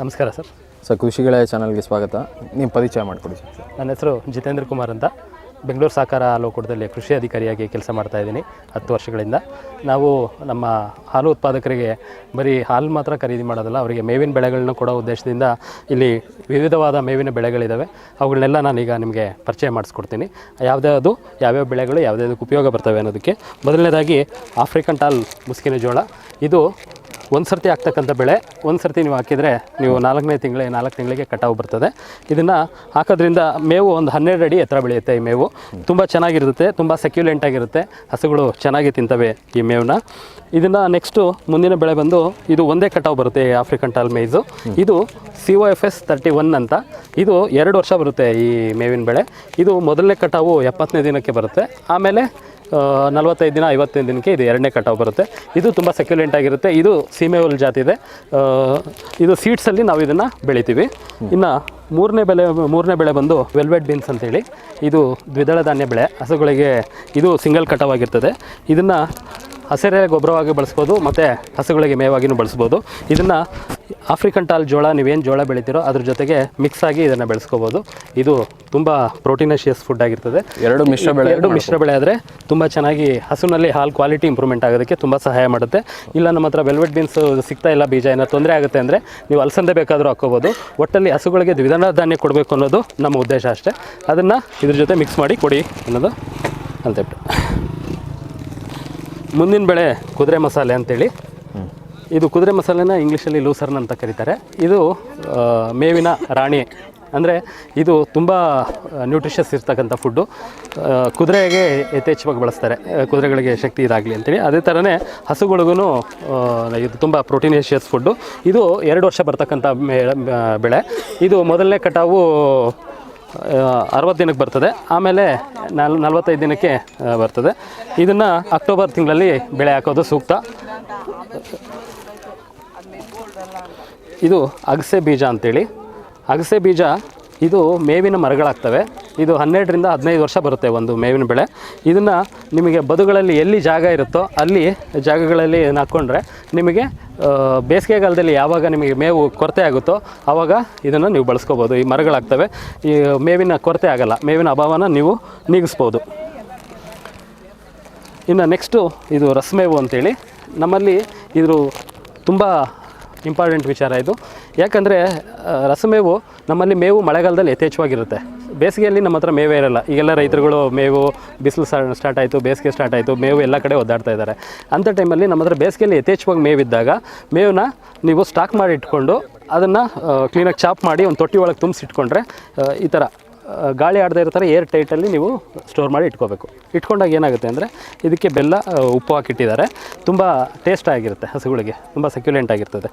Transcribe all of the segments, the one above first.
ನಮಸ್ಕಾರ sir. Sir ಕೃಷಿಗಳ ಚಾನಲ್ಗೆ ಸ್ವಾಗತ. ನಿಮ್ಮ ಪರಿಚಯ ಮಾಡಿಕೊಡಿ ಸರ್. ನನ್ನ ಹೆಸರು ಜಿತೇಂದ್ರ ಕುಮಾರ್ ಅಂತ. ಬೆಂಗಳೂರು ಸಹಕಾರ ಹಾಲು ಒಕ್ಕೂಟದಲ್ಲಿ ಕೃಷಿ ಅಧಿಕಾರಿಯಾಗಿ ಕೆಲಸ ಮಾಡ್ತಾ ಇದ್ದೀನಿ ಹತ್ತು ವರ್ಷಗಳಿಂದ. ನಾವು ನಮ್ಮ ಹಾಲು ಉತ್ಪಾದಕರಿಗೆ ಬರೀ ಹಾಲು ಮಾತ್ರ ಖರೀದಿ ಮಾಡೋದಲ್ಲ ಅವರಿಗೆ ಮೇವಿನ ಬೆಳೆಗಳನ್ನ ಕೊಡೋ ಉದ್ದೇಶದಿಂದ ಇಲ್ಲಿ ವಿವಿಧವಾದ ಮೇವಿನ ಬೆಳೆಗಳಿದ್ದಾವೆ ಅವುಗಳನ್ನೆಲ್ಲ ನಾನೀಗ ನಿಮಗೆ ಪರಿಚಯ ಮಾಡಿಸ್ಕೊಡ್ತೀನಿ. ಯಾವುದ್ಯಾವುದು ಯಾವ್ಯಾವ ಬೆಳೆಗಳು ಯಾವುದ್ಯಾವ್ದಕ್ಕೆ ಉಪಯೋಗ ಬರ್ತವೆ ಅನ್ನೋದಕ್ಕೆ. ಮೊದಲನೇದಾಗಿ ಆಫ್ರಿಕನ್ ಟಾಲ್ ಮುಸ್ಕಿನ ಜೋಳ. ಇದು ಒಂದು ಸರ್ತಿ ಹಾಕ್ತಕ್ಕಂಥ ಬೆಳೆ ಒಂದು ಸರ್ತಿ ನೀವು ಹಾಕಿದರೆ ನೀವು ನಾಲ್ಕನೇ ತಿಂಗಳ, ನಾಲ್ಕು ತಿಂಗಳಿಗೆ ಕಟಾವು ಬರ್ತದೆ. ಇದನ್ನು ಹಾಕೋದ್ರಿಂದ ಮೇವು ಒಂದು ಹನ್ನೆರಡು ಅಡಿ ಎತ್ತರ ಬೆಳೆಯುತ್ತೆ ಈ ಮೇವು. ತುಂಬ ಚೆನ್ನಾಗಿರುತ್ತೆ, ತುಂಬ ಸೆಕ್ಯುಲೆಂಟ್ ಆಗಿರುತ್ತೆ. ಹಸುಗಳು ಚೆನ್ನಾಗಿ ತಿಂತವೆ ಈ ಮೇವನ್ನ ಇದನ್ನು ನೆಕ್ಸ್ಟು ಮುಂದಿನ ಬೆಳೆ ಬಂದು ಇದು ಒಂದೇ ಕಟಾವು ಬರುತ್ತೆ ಆಫ್ರಿಕನ್ ಟಾಲ್ ಮೇಯ್ಸು ಇದು C O F S thirty one ಅಂತ. ಇದು ಎರಡು ವರ್ಷ ಬರುತ್ತೆ ಈ ಮೇವಿನ ಬೆಳೆ. ಇದು ಮೊದಲನೇ ಕಟಾವು ಎಪ್ಪತ್ತನೇ ದಿನಕ್ಕೆ ಬರುತ್ತೆ. ಆಮೇಲೆ ನಲವತ್ತೈದು ದಿನ, ಐವತ್ತೈದು ದಿನಕ್ಕೆ ಇದು ಎರಡನೇ ಕಟಾವು ಬರುತ್ತೆ. ಇದು ತುಂಬ ಸೆಕ್ಯುಲೆಂಟ್ ಆಗಿರುತ್ತೆ. ಇದು ಸೀಮೆ ಜಾತಿ ಇದೆ. ಇದು ಸೀಡ್ಸಲ್ಲಿ ನಾವು ಇದನ್ನು ಬೆಳಿತೀವಿ. ಇನ್ನು ಮೂರನೇ ಬೆಳೆ ಮೂರನೇ ಬೆಳೆ ಬಂದು ವೆಲ್ವೆಟ್ ಬೀನ್ಸ್ ಅಂತೇಳಿ. ಇದು ದ್ವಿದಳ ಧಾನ್ಯ ಬೆಳೆ. ಹಸುಗಳಿಗೆ ಇದು ಸಿಂಗಲ್ ಕಟಾವಾಗಿರ್ತದೆ ಇದನ್ನು ಹಸಿರೆ ಗೊಬ್ಬರವಾಗಿ ಬಳಸ್ಬೋದು, ಮತ್ತು ಹಸುಗಳಿಗೆ ಮೇವಾಗಿನೂ ಬಳಸ್ಬೋದು. ಇದನ್ನು ಆಫ್ರಿಕನ್ ಟಾಲ್ ಜೋಳ ನೀವೇನು ಜೋಳ ಬೆಳಿತೀರೋ ಅದ್ರ ಜೊತೆಗೆ ಮಿಕ್ಸ್ ಆಗಿ ಇದನ್ನು ಬೆಳೆಸ್ಕೋಬೋದು. ಇದು ತುಂಬ ಪ್ರೋಟೀನಶಿಯಸ್ ಫುಡ್ ಆಗಿರ್ತದೆ. ಎರಡು ಮಿಶ್ರ ಬೆಳೆ ಎರಡು ಮಿಶ್ರ ಬೆಳೆ ಆದರೆ ತುಂಬ ಚೆನ್ನಾಗಿ ಹಸುನಲ್ಲಿ ಹಾಲು ಕ್ವಾಲಿಟಿ ಇಂಪ್ರೂವ್ಮೆಂಟ್ ಆಗೋದಕ್ಕೆ ತುಂಬ ಸಹಾಯ ಮಾಡುತ್ತೆ. ಇಲ್ಲ ನಮ್ಮ ಹತ್ರ ವೆಲ್ವೆಟ್ ಬೀನ್ಸ್ ಸಿಗ್ತಾ ಇಲ್ಲ ಬೀಜ ಏನೋ ತೊಂದರೆ ಆಗುತ್ತೆ ಅಂದರೆ ನೀವು ಅಲಸಂದೆ ಬೇಕಾದರೂ ಹಾಕ್ಕೋಬೋದು. ಒಟ್ಟಲ್ಲಿ ಹಸುಗಳಿಗೆ ದ್ವಿದಳ ಧಾನ್ಯ ಕೊಡಬೇಕು ಅನ್ನೋದು ನಮ್ಮ ಉದ್ದೇಶ ಅಷ್ಟೇ. ಅದನ್ನು ಇದ್ರ ಜೊತೆ ಮಿಕ್ಸ್ ಮಾಡಿ ಕೊಡಿ ಅನ್ನೋದು ಅಂತೇಳ್ಬಿಟ್ಟು ಮುಂದಿನ ಬೆಳೆ ಕುದುರೆ ಮಸಾಲೆ ಅಂತೇಳಿ. ಇದು ಕುದುರೆ ಮಸಾಲೆನ ಇಂಗ್ಲೀಷಲ್ಲಿ ಲೂಸರ್ನ್ ಅಂತ ಕರೀತಾರೆ. ಇದು ಮೇವಿನ ರಾಣಿ. ಅಂದರೆ ಇದು ತುಂಬ ನ್ಯೂಟ್ರಿಷಸ್ ಇರ್ತಕ್ಕಂಥ ಫುಡ್ಡು ಕುದುರೆಗೆ ಯಥೇಚ್ಛವಾಗಿ ಬಳಸ್ತಾರೆ. ಕುದುರೆಗಳಿಗೆ ಶಕ್ತಿ ಇದಾಗಲಿ ಅಂತೇಳಿ. ಅದೇ ಥರನೇ ಹಸುಗಳಿಗೂ ಇದು ತುಂಬ ಪ್ರೋಟೀನೇಷಿಯಸ್ ಫುಡ್ಡು ಇದು ಎರಡು ವರ್ಷ ಬರ್ತಕ್ಕಂಥ ಬೆಳೆ. ಇದು ಮೊದಲನೇ ಕಟಾವು ಅರವತ್ತು ದಿನಕ್ಕೆ ಬರ್ತದೆ. ಆಮೇಲೆ ನಲ್, ನಲ್ವತ್ತೈದು ದಿನಕ್ಕೆ ಬರ್ತದೆ. ಇದನ್ನು ಅಕ್ಟೋಬರ್ ತಿಂಗಳಲ್ಲಿ ಬೆಳೆ ಹಾಕೋದು ಸೂಕ್ತ. ಇದು ಅಗಸೆ ಬೀಜ ಅಂತೇಳಿ. ಅಗಸೆ ಬೀಜ ಇದು ಮೇವಿನ ಮರಗಳಾಗ್ತವೆ. ಇದು ಹನ್ನೆರಡರಿಂದ ಹದಿನೈದು ವರ್ಷ ಬರುತ್ತೆ ಒಂದು ಮೇವಿನ ಬೆಳೆ. ಇದನ್ನು ನಿಮಗೆ ಬದುಗಳಲ್ಲಿ ಎಲ್ಲಿ ಜಾಗ ಇರುತ್ತೋ ಅಲ್ಲಿ ಜಾಗಗಳಲ್ಲಿ ಹಾಕ್ಕೊಂಡ್ರೆ ನಿಮಗೆ ಬೇಸಿಗೆಗಾಲದಲ್ಲಿ ಯಾವಾಗ ನಿಮಗೆ ಮೇವು ಕೊರತೆ ಆಗುತ್ತೋ ಆವಾಗ ಇದನ್ನು ನೀವು ಬಳಸ್ಕೋಬೋದು. ಈ ಮರಗಳಾಗ್ತವೆ. ಈ ಮೇವಿನ ಕೊರತೆ ಆಗಲ್ಲ. ಮೇವಿನ ಅಭಾವನ ನೀವು ನೀಗಿಸ್ಬೋದು. ಇನ್ನು ನೆಕ್ಸ್ಟು ಇದು ರಸಮೇವು ಅಂತೇಳಿ. ನಮ್ಮಲ್ಲಿ ಇದು ತುಂಬ ಇಂಪಾರ್ಟೆಂಟ್ ವಿಚಾರ ಇದು. ಯಾಕಂದರೆ ರಸಮೇವು ನಮ್ಮಲ್ಲಿ ಮೇವು ಮಳೆಗಾಲದಲ್ಲಿ ಯಥೇಚ್ಛವಾಗಿರುತ್ತೆ. ಬೇಸಿಗೆಯಲ್ಲಿ ನಮ್ಮ ಹತ್ರ ಮೇವೇ ಇರಲ್ಲ. ಈಗೆಲ್ಲ ರೈತರುಗಳು ಮೇವು ಬಿಸಿಲು ಸ್ಟಾರ್ಟ್ ಆಯಿತು, ಬೇಸಿಗೆ ಸ್ಟಾರ್ಟ್ ಆಯಿತು, ಮೇವು ಎಲ್ಲ ಕಡೆ ಒದ್ದಾಡ್ತಾ ಇದ್ದಾರೆ. ಅಂಥ ಟೈಮಲ್ಲಿ ನಮ್ಮ ಹತ್ರ ಬೇಸಿಗೆಯಲ್ಲಿ ಯಥೇಚ್ಛವಾಗಿ ಮೇವಿದ್ದಾಗ ಮೇವನ್ನ ನೀವು ಸ್ಟಾಕ್ ಮಾಡಿ ಇಟ್ಕೊಂಡು ಅದನ್ನು ಕ್ಲೀನಾಗಿ ಚಾಪ್ ಮಾಡಿ ಒಂದು ತೊಟ್ಟಿ ಒಳಗೆ ತುಂಬಿಸಿಟ್ಕೊಂಡ್ರೆ ಈ ಥರ ಗಾಳಿ ಆಡದೇ ಇರ್ತಾರೆ ಏರ್ ಟೈಟಲ್ಲಿ ನೀವು ಸ್ಟೋರ್ ಮಾಡಿ ಇಟ್ಕೋಬೇಕು. ಇಟ್ಕೊಂಡಾಗ ಏನಾಗುತ್ತೆ ಅಂದರೆ ಇದಕ್ಕೆ ಬೆಲ್ಲ ಉಪ್ಪು ಹಾಕಿಟ್ಟಿದ್ದಾರೆ. ತುಂಬ ಟೇಸ್ಟ್ ಆಗಿರುತ್ತೆ ಹಸುಗಳಿಗೆ, ತುಂಬ ಸೆಕ್ಯುಲೆಂಟ್ ಆಗಿರ್ತದೆ.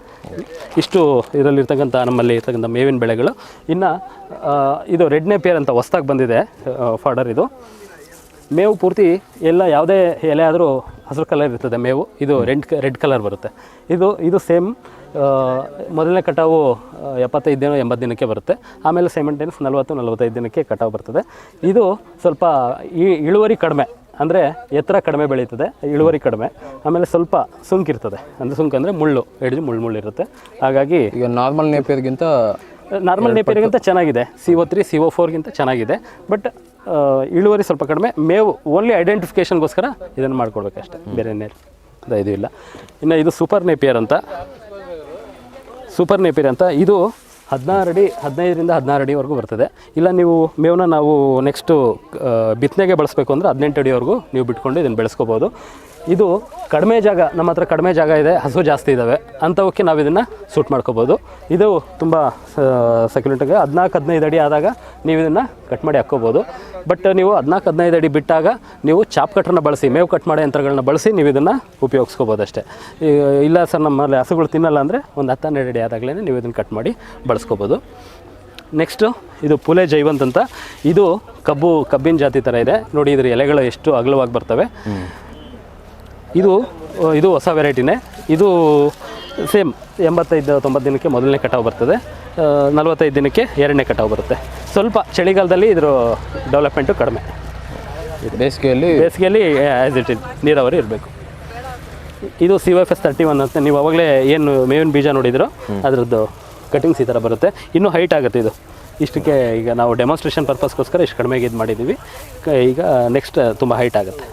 ಇಷ್ಟು ಇದರಲ್ಲಿರ್ತಕ್ಕಂಥ ನಮ್ಮಲ್ಲಿ ಇರ್ತಕ್ಕಂಥ ಮೇವಿನ ಬೆಳೆಗಳು. ಇನ್ನು ಇದು ರೆಡ್ ನೇಪಿಯರ್ ಅಂತ ಹೊಸ್ದಾಗಿ ಬಂದಿದೆ ಫಾಡರ್ ಇದು. ಮೇವು ಪೂರ್ತಿ ಎಲ್ಲ ಯಾವುದೇ ಎಲೆ ಆದರೂ ಹಸಿರು ಕಲರ್ ಇರ್ತದೆ ಮೇವು. ಇದು ರೆಡ್ ರೆಡ್ ಕಲರ್ ಬರುತ್ತೆ. ಇದು ಇದು ಸೇಮ್ ಮೊದಲನೇ ಕಟಾವು ಎಪ್ಪತ್ತೈದು ದಿನ ಎಂಬತ್ತು ದಿನಕ್ಕೆ ಬರುತ್ತೆ. ಆಮೇಲೆ ಸೆಮೆಂಟೆನ್ಸ್ ನಲ್ವತ್ತು ನಲವತ್ತೈದು ದಿನಕ್ಕೆ ಕಟಾವು ಬರ್ತದೆ. ಇದು ಸ್ವಲ್ಪ ಈ ಇಳುವರಿ ಕಡಿಮೆ ಅಂದರೆ ಎತ್ತರ ಕಡಿಮೆ ಬೆಳೀತದೆ ಇಳುವರಿ ಕಡಿಮೆ. ಆಮೇಲೆ ಸ್ವಲ್ಪ ಸುಂಕಿರ್ತದೆ ಅಂದರೆ ಸುಂಕ ಅಂದರೆ ಮುಳ್ಳು ಹಿಡಿದು ಮುಳ್ಳು ಮುಳ್ಳು ಇರುತ್ತೆ. ಹಾಗಾಗಿ ಈಗ ನಾರ್ಮಲ್ ನೇಪಿಯರ್ಗಿಂತ ನಾರ್ಮಲ್ ನೇಪಿಯರ್ಗಿಂತ ಚೆನ್ನಾಗಿದೆ. C O three C O ಫೋರ್ಗಿಂತ ಚೆನ್ನಾಗಿದೆ. ಬಟ್ ಇಳುವರಿ ಸ್ವಲ್ಪ ಕಡಿಮೆ. ಮೇವು ಓನ್ಲಿ ಐಡೆಂಟಿಫಿಕೇಷನ್ಗೋಸ್ಕರ ಇದನ್ನು ಮಾಡ್ಕೊಡ್ಬೇಕಷ್ಟೆ ಬೇರೆ ಏನೇನು ಇದು ಇಲ್ಲ. ಇನ್ನು ಇದು ಸೂಪರ್ ನೇಪಿಯರ್ ಅಂತ. ಸೂಪರ್ ನೇಪಿರಿ ಅಂತ. ಇದು ಹದಿನಾರು ಅಡಿ, ಹದಿನೈದರಿಂದ ಹದಿನಾರು ಅಡಿವರೆಗೂ ಬರ್ತದೆ. ಇಲ್ಲ, ನೀವು ಮೇವನ್ನ ನಾವು ನೆಕ್ಸ್ಟು ಬಿತ್ತನೆಗೆ ಬಳಸಬೇಕು ಅಂದರೆ ಹದಿನೆಂಟು ಅಡಿವರೆಗೂ ನೀವು ಬಿಟ್ಕೊಂಡು ಇದನ್ನು ಬೆಳೆಸ್ಕೋಬೋದು. ಇದು ಕಡಿಮೆ ಜಾಗ, ನಮ್ಮ ಹತ್ರ ಕಡಿಮೆ ಜಾಗ ಇದೆ, ಹಸು ಜಾಸ್ತಿ ಇದ್ದಾವೆ ಅಂಥವಕ್ಕೆ ನಾವು ಇದನ್ನು ಸೂಟ್ ಮಾಡ್ಕೋಬೋದು. ಇದು ತುಂಬ ಸೆಕ್ಯುಲೆಂಟಾಗಿ ಹದಿನಾಲ್ಕು, ಹದಿನೈದು ಅಡಿ ಆದಾಗ ನೀವು ಇದನ್ನು ಕಟ್ ಮಾಡಿ ಹಾಕ್ಕೋಬೋದು. ಬಟ್ ನೀವು ಹದಿನಾಲ್ಕು, ಹದಿನೈದು ಅಡಿ ಬಿಟ್ಟಾಗ ನೀವು ಚಾಪ್ ಕಟ್ರನ್ನ ಬಳಸಿ, ಮೇವು ಕಟ್ ಮಾಡೋ ಯಂತ್ರಗಳನ್ನ ಬಳಸಿ ನೀವು ಇದನ್ನು ಉಪಯೋಗಿಸ್ಕೋಬೋದು ಅಷ್ಟೇ. ಇಲ್ಲ ಸರ್ ನಮ್ಮಲ್ಲಿ ಹಸುಗಳು ತಿನ್ನಲ್ಲ ಅಂದರೆ ಒಂದು ಹತ್ತು, ಹನ್ನೆರಡು ಅಡಿ ಆದಾಗಲೇ ನೀವು ಇದನ್ನು ಕಟ್ ಮಾಡಿ ಬಳಸ್ಕೋಬೋದು. ನೆಕ್ಸ್ಟು ಇದು ಪುಲೆ ಜೈವಂತ್ ಅಂತ. ಇದು ಕಬ್ಬು, ಕಬ್ಬಿನ ಜಾತಿ ಥರ ಇದೆ. ನೋಡಿ, ಇದ್ರ ಎಲೆಗಳು ಎಷ್ಟು ಅಗಲವಾಗಿ ಬರ್ತವೆ. ಇದು ಇದು ಹೊಸ ವೆರೈಟಿನೇ. ಇದು ಸೇಮ್ ಎಂಬತ್ತೈದು ತೊಂಬತ್ತು ದಿನಕ್ಕೆ ಮೊದಲನೇ ಕಟಾವು ಬರ್ತದೆ. ನಲವತ್ತೈದು ದಿನಕ್ಕೆ ಎರಡನೇ ಕಟಾವು ಬರುತ್ತೆ. ಸ್ವಲ್ಪ ಚಳಿಗಾಲದಲ್ಲಿ ಇದರ ಡೆವಲಪ್ಮೆಂಟು ಕಡಿಮೆ. ಬೇಸಿಗೆಯಲ್ಲಿ ಬೇಸಿಗೆಯಲ್ಲಿ ಆ್ಯಸ್ ಇಟ್ ಇಸ್ ನೀರಾವರಿ ಇರಬೇಕು. ಇದು C F S thirty one ಅಂತ ನೀವು ಅವಾಗಲೇ ಏನು ಮೇವಿನ ಬೀಜ ನೋಡಿದ್ರು ಅದರದ್ದು ಕಟಿಂಗ್ಸ್ ಈ ಥರ ಬರುತ್ತೆ. ಇನ್ನೂ ಹೈಟ್ ಆಗುತ್ತೆ ಇದು. ಇಷ್ಟಕ್ಕೆ ಈಗ ನಾವು ಡೆಮಾನ್ಸ್ಟ್ರೇಷನ್ ಪರ್ಪಸ್ಗೋಸ್ಕರ ಇಷ್ಟು ಕಡಿಮೆಗೆ ಇದು ಮಾಡಿದ್ದೀವಿ. ಈಗ ನೆಕ್ಸ್ಟ್ ತುಂಬ ಹೈಟ್ ಆಗುತ್ತೆ.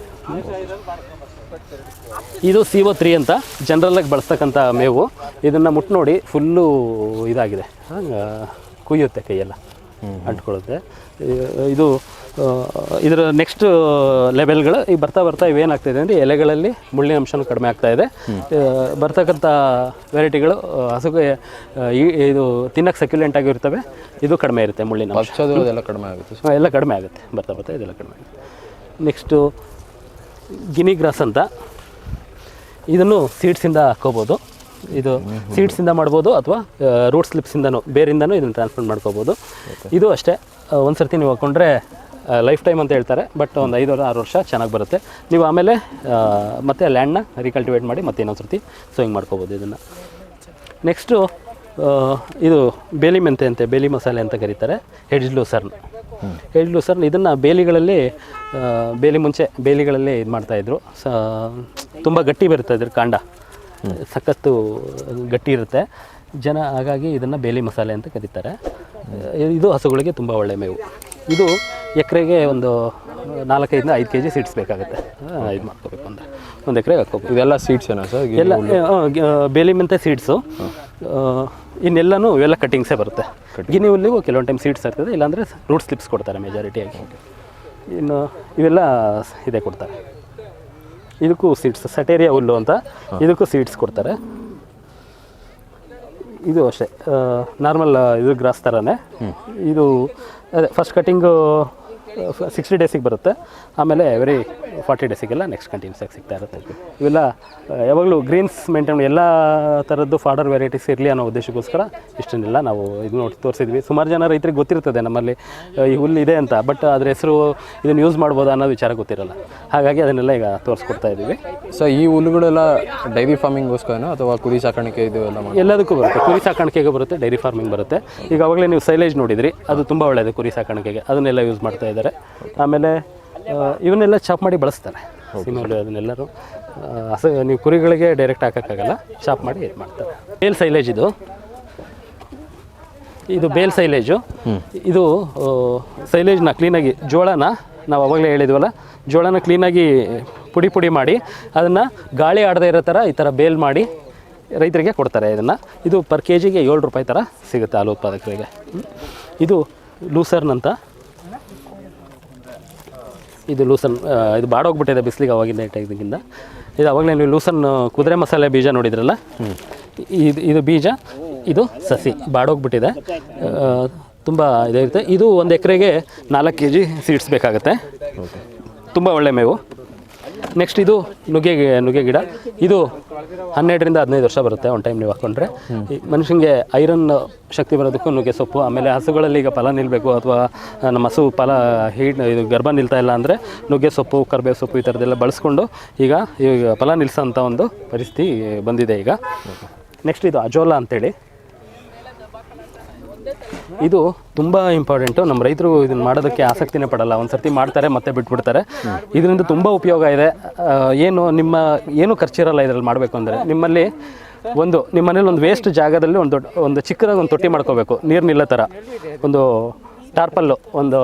ಇದು ಸಿ ಒ ತ್ರೀ ಅಂತ ಜನರಲಾಗಿ ಬಳಸ್ತಕ್ಕಂಥ ಮೇವು. ಇದನ್ನು ಮುಟ್ಟು ನೋಡಿ ಫುಲ್ಲು ಇದಾಗಿದೆ. ಹಂಗೆ ಕುಯ್ಯುತ್ತೆ ಕೈಯೆಲ್ಲ ಅಂಟ್ಕೊಳ್ಳುತ್ತೆ. ಇದು ಇದರ ನೆಕ್ಸ್ಟ್ ಲೆವೆಲ್ಗಳು ಈಗ ಬರ್ತಾ ಬರ್ತಾ ಇವೇನಾಗ್ತಾಯಿದೆ ಅಂದರೆ ಎಲೆಗಳಲ್ಲಿ ಮುಳ್ಳಿನ ಅಂಶನೂ ಕಡಿಮೆ ಆಗ್ತಾ ಇದೆ. ಬರ್ತಕ್ಕಂಥ ವೆರೈಟಿಗಳು ಹಸುಗೆ ಈ- ಇದು ತಿನ್ನಕ್ಕೆ ಸಕ್ಯುಲೆಂಟ್ ಆಗಿರ್ತವೆ ಇದು ಕಡಿಮೆ ಇರುತ್ತೆ ಮುಳ್ಳಿನ ಅಂಶ. ಹಚ್ಚೋದು ಕಡಿಮೆ ಆಗುತ್ತೆ ಎಲ್ಲ ಕಡಿಮೆ ಆಗುತ್ತೆ ಬರ್ತಾ ಬರ್ತಾ ಇದೆಲ್ಲ ಕಡಿಮೆ ಆಗುತ್ತೆ. ನೆಕ್ಸ್ಟು ಗಿನಿ ಗ್ರಾಸ್ ಅಂತ. ಇದನ್ನು ಸೀಡ್ಸಿಂದ ಹಾಕೋಬೋದು. ಇದು ಸೀಡ್ಸಿಂದ ಮಾಡ್ಬೋದು ಅಥವಾ ರೂಟ್ ಸ್ಲಿಪ್ಸಿಂದನೂ ಬೇರಿಂದನೂ ಇದನ್ನು ಟ್ರಾನ್ಸ್ಪ್ಲಾಂಟ್ ಮಾಡ್ಕೋಬೋದು. ಇದು ಅಷ್ಟೇ. ಒಂದು ಸರ್ತಿ ನೀವು ಹಾಕ್ಕೊಂಡ್ರೆ ಲೈಫ್ ಟೈಮ್ ಅಂತ ಹೇಳ್ತಾರೆ. ಬಟ್ ಒಂದು ಐದು ಆರು ವರ್ಷ ಚೆನ್ನಾಗಿ ಬರುತ್ತೆ. ನೀವು ಆಮೇಲೆ ಮತ್ತೆ ಲ್ಯಾಂಡ್ನ ರೀಕಲ್ಟಿವೇಟ್ ಮಾಡಿ ಮತ್ತೆ ಇನ್ನೊಂದು ಸರ್ತಿ ಸೋಯಿಂಗ್ ಮಾಡ್ಕೋಬೋದು ಇದನ್ನು. ನೆಕ್ಸ್ಟು ಇದು ಬೇಲಿ ಮೆಂತೆ ಅಂತೆ ಬೇಲಿ ಮಸಾಲೆ ಅಂತ ಕರೀತಾರೆ. ಹೆಡ್ಜ್ ಲೂಸರ್ನ್ ಸರ್, ಇದನ್ನು ಬೇಲಿಗಳಲ್ಲಿ ಬೇಲಿ ಮುಂಚೆ ಬೇಲಿಗಳಲ್ಲಿ ಇದು ಮಾಡ್ತಾಯಿದ್ರು ಸ, ತುಂಬ ಗಟ್ಟಿ ಬರುತ್ತೆ ಇದ್ರ ಕಾಂಡ. ಸಖತ್ತು ಗಟ್ಟಿ ಇರುತ್ತೆ. ಜನ ಹಾಗಾಗಿ ಇದನ್ನು ಬೇಲಿ ಮಸಾಲೆ ಅಂತ ಕರೀತಾರೆ. ಇದು ಹಸುಗಳಿಗೆ ತುಂಬ ಒಳ್ಳೆ ಮೇವು. ಇದು ಎಕರೆಗೆ ಒಂದು ನಾಲ್ಕೈದಿಂದ ಐದು ಕೆ ಜಿ ಸೀಡ್ಸ್ ಬೇಕಾಗುತ್ತೆ ಇದು ಮಾಡ್ಕೋಬೇಕು ಅಂದರೆ ಒಂದು ಎಕರೆಗೆ ಹಾಕ್ಕೋಬೇಕು ಇದೆಲ್ಲ ಸೀಡ್ಸ್ ಏನೋ ಸರ್? ಎಲ್ಲ ಬೇಲಿ ಮೆಂತೆ ಸೀಡ್ಸು ಇನ್ನೆಲ್ಲನೂ ಇವೆಲ್ಲ ಕಟ್ಟಿಂಗ್ಸೇ ಬರುತ್ತೆ. ಗಿನಿ ಹುಲ್ಲಿಗೂ ಕೆಲವೊಂದು ಟೈಮ್ ಸೀಡ್ಸ್ ಆಗ್ತದೆ ಇಲ್ಲಾಂದರೆ ರೂಟ್ ಸ್ಲಿಪ್ಸ್ ಕೊಡ್ತಾರೆ ಮೆಜಾರಿಟಿಯಾಗಿ ಇನ್ನು ಇವೆಲ್ಲ ಇದೇ ಕೊಡ್ತಾರೆ. ಇದಕ್ಕೂ ಸೀಡ್ಸ್ ಸಟೇರಿಯಾ ಹುಲ್ಲು ಅಂತ ಇದಕ್ಕೂ ಸೀಡ್ಸ್ ಕೊಡ್ತಾರೆ. ಇದು ಅಷ್ಟೇ ನಾರ್ಮಲ್ ಇದು ಗ್ರಾಸ್ ಥರನೇ ಇದು ಅದೇ ಫಸ್ಟ್ ಕಟಿಂಗು ಸಿಕ್ಸ್ಟಿ ಡೇಸಿಗೆ ಬರುತ್ತೆ. ಆಮೇಲೆ ಎವ್ರಿ ಫಾರ್ಟಿ ಡೇಸಿಗೆಲ್ಲ ನೆಕ್ಸ್ಟ್ ಕಂಟಿನ್ಯೂಸ್ ಆಗಿ ಸಿಗ್ತಾ ಇರುತ್ತೆ. ಇವೆಲ್ಲ ಯಾವಾಗಲೂ ಗ್ರೀನ್ಸ್ ಮೇಂಟೈನ್ ಎಲ್ಲ ಥರದ್ದು ಫಾಡರ್ ವೆರೈಟೀಸ್ ಇರಲಿ ಅನ್ನೋ ಉದ್ದೇಶಕ್ಕೋಸ್ಕರ ಇಷ್ಟನ್ನೆಲ್ಲ ನಾವು ಇದು ನೋಡಿ ತೋರಿಸಿದ್ವಿ. ಸುಮಾರು ಜನ ರೈತರಿಗೆ ಗೊತ್ತಿರ್ತದೆ ನಮ್ಮಲ್ಲಿ ಈ ಹುಲ್ಲು ಇದೆ ಅಂತ ಬಟ್ ಅದ್ರ ಹೆಸರು ಇದನ್ನು ಯೂಸ್ ಮಾಡ್ಬೋದಾ ಅನ್ನೋ ವಿಚಾರ ಗೊತ್ತಿರಲ್ಲ. ಹಾಗಾಗಿ ಅದನ್ನೆಲ್ಲ ಈಗ ತೋರಿಸ್ಕೊಡ್ತಾ ಇದ್ದೀವಿ. ಸೊ ಈ ಹುಲ್ಲುಗಳೆಲ್ಲ ಡೈರಿ ಫಾರ್ಮಿಂಗ್ಗೋಸ್ಕರನೋ ಅಥವಾ ಕುರಿ ಸಾಕಾಣಿಕೆ ಇದು ಎಲ್ಲ ಎಲ್ಲದಕ್ಕೂ ಬರುತ್ತೆ. ಕುರಿ ಸಾಕಾಣಿಕೆಗೆ ಬರುತ್ತೆ ಡೈರಿ ಫಾರ್ಮಿಂಗ್ ಬರುತ್ತೆ. ಈಗ ಅವಾಗಲೇ ನೀವು ಸೈಲೇಜ್ ನೋಡಿದ್ರಿ ಅದು ತುಂಬ ಒಳ್ಳೆಯದು ಕುರಿ ಸಾಕಾಣಿಕೆಗೆ. ಅದನ್ನೆಲ್ಲ ಯೂಸ್ ಮಾಡ್ತಾ ಇದ್ದಾರೆ. ಆಮೇಲೆ ಆ, ಇವನ್ನೆಲ್ಲ ಚಾಪ್ ಮಾಡಿ ಬಳಸ್ತಾರೆ. ಅದನ್ನೆಲ್ಲರೂ. ಹಸ ನೀವು ಕುರಿಗಳಿಗೆ ಡೈರೆಕ್ಟ್ ಹಾಕೋಕ್ಕಾಗಲ್ಲ ಚಾಪ್ ಮಾಡಿ ಇದು ಮಾಡ್ತಾರೆ. ಬೇಲ್ ಸೈಲೇಜ್ ಇದು. ಇದು ಬೇಲ್ ಸೈಲೇಜು. ಇದು ಸೈಲೇಜ್ನ ಕ್ಲೀನಾಗಿ ಜೋಳನ ನಾವು ಅವಾಗಲೇ ಹೇಳಿದ್ವಲ್ಲ ಜೋಳನ ಕ್ಲೀನಾಗಿ ಪುಡಿ ಪುಡಿ ಮಾಡಿ ಅದನ್ನು ಗಾಳಿ ಆಡದೇ ಇರೋ ಥರ ಈ ಥರ ಬೇಲ್ ಮಾಡಿ ರೈತರಿಗೆ ಕೊಡ್ತಾರೆ ಇದನ್ನು. ಇದು ಪರ್ ಕೆ ಜಿಗೆ ಏಳು ರೂಪಾಯಿ ಥರ ಸಿಗುತ್ತೆ ಹಾಲು ಉತ್ಪಾದಕರಿಗೆ. ಇದು ಲೂಸರ್ನಂತ ಇದು ಲೂಸನ್ ಇದು ಬಾಡೋಗ್ಬಿಟ್ಟಿದೆ ಬಿಸಿಲಿಗೆ ಅವಾಗಿಂದ ಇಟ್ಟಿದ್ದಕ್ಕಿಂತ ಇದು ಅವಾಗಲೇ ನೀವು ಲೂಸನ್ ಕುದುರೆ ಮಸಾಲೆ ಬೀಜ ನೋಡಿದ್ರಲ್ಲ? ಇದು ಇದು ಬೀಜ ಇದು ಸಸಿ ಬಾಡೋಗ್ಬಿಟ್ಟಿದೆ. ತುಂಬ ಇದಾಗಿರುತ್ತೆ. ಇದು ಒಂದು ಎಕರೆಗೆ ನಾಲ್ಕು ಕೆ ಜಿ ಸೀಡ್ಸ್ ಬೇಕಾಗುತ್ತೆ ತುಂಬ ಒಳ್ಳೆ ಮೇವು. ನೆಕ್ಸ್ಟ್ ಇದು ನುಗ್ಗೆ ನುಗ್ಗೆ ಗಿಡ. ಇದು ಹನ್ನೆರಡರಿಂದ ಹದಿನೈದು ವರ್ಷ ಬರುತ್ತೆ ಒಂದು ಟೈಮ್ ನೀವು ಹಾಕೊಂಡ್ರೆ. ಮನುಷ್ಯನಿಗೆ ಐರನ್ ಶಕ್ತಿ ಬರೋದಕ್ಕೂ ನುಗ್ಗೆ ಸೊಪ್ಪು, ಆಮೇಲೆ ಹಸುಗಳಲ್ಲಿ ಈಗ ಫಲ ನಿಲ್ಲಬೇಕು ಅಥವಾ ನಮ್ಮ ಹಸು ಫಲ ಹೀಟ್ ಇದು ಗರ್ಭ ನಿಲ್ತಾ ಇಲ್ಲ ಅಂದರೆ ನುಗ್ಗೆ ಸೊಪ್ಪು ಕರ್ಬೇವು ಸೊಪ್ಪು ಈ ಥರದ್ದೆಲ್ಲ ಬಳಸ್ಕೊಂಡು ಈಗ ಈಗ ಫಲ ನಿಲ್ಲಿಸೋಂಥ ಒಂದು ಪರಿಸ್ಥಿತಿ ಬಂದಿದೆ ಈಗ. ನೆಕ್ಸ್ಟ್ ಇದು ಅಜೋಲಾ ಅಂತೇಳಿ. ಇದು ತುಂಬ ಇಂಪಾರ್ಟೆಂಟು ನಮ್ಮ ರೈತರು ಇದನ್ನ ಮಾಡೋದಕ್ಕೆ ಆಸಕ್ತಿನೇ ಪಡಲ್ಲ. ಒಂದು ಸರ್ತಿ ಮಾಡ್ತಾರೆ, ಮತ್ತೆ ಬಿಟ್ಬಿಡ್ತಾರೆ. ಇದರಿಂದ ತುಂಬ ಉಪಯೋಗ ಇದೆ. ಏನು ನಿಮ್ಮ, ಏನು ಖರ್ಚಿರಲ್ಲ ಇದರಲ್ಲಿ ಮಾಡಬೇಕು ಅಂದರೆ? ನಿಮ್ಮಲ್ಲಿ ಒಂದು, ನಿಮ್ಮ ಮನೇಲಿ ಒಂದು ವೇಸ್ಟ್ ಜಾಗದಲ್ಲಿ ಒಂದು ದೊಡ್ಡ, ಒಂದು ಚಿಕ್ಕದಾಗಿ ಒಂದು ತೊಟ್ಟಿ ಮಾಡ್ಕೋಬೇಕು. ನೀರು ನಿಲ್ಲೋ ಥರ ಒಂದು ಟಾರ್ಪಲ್ಲು, ಒಂದು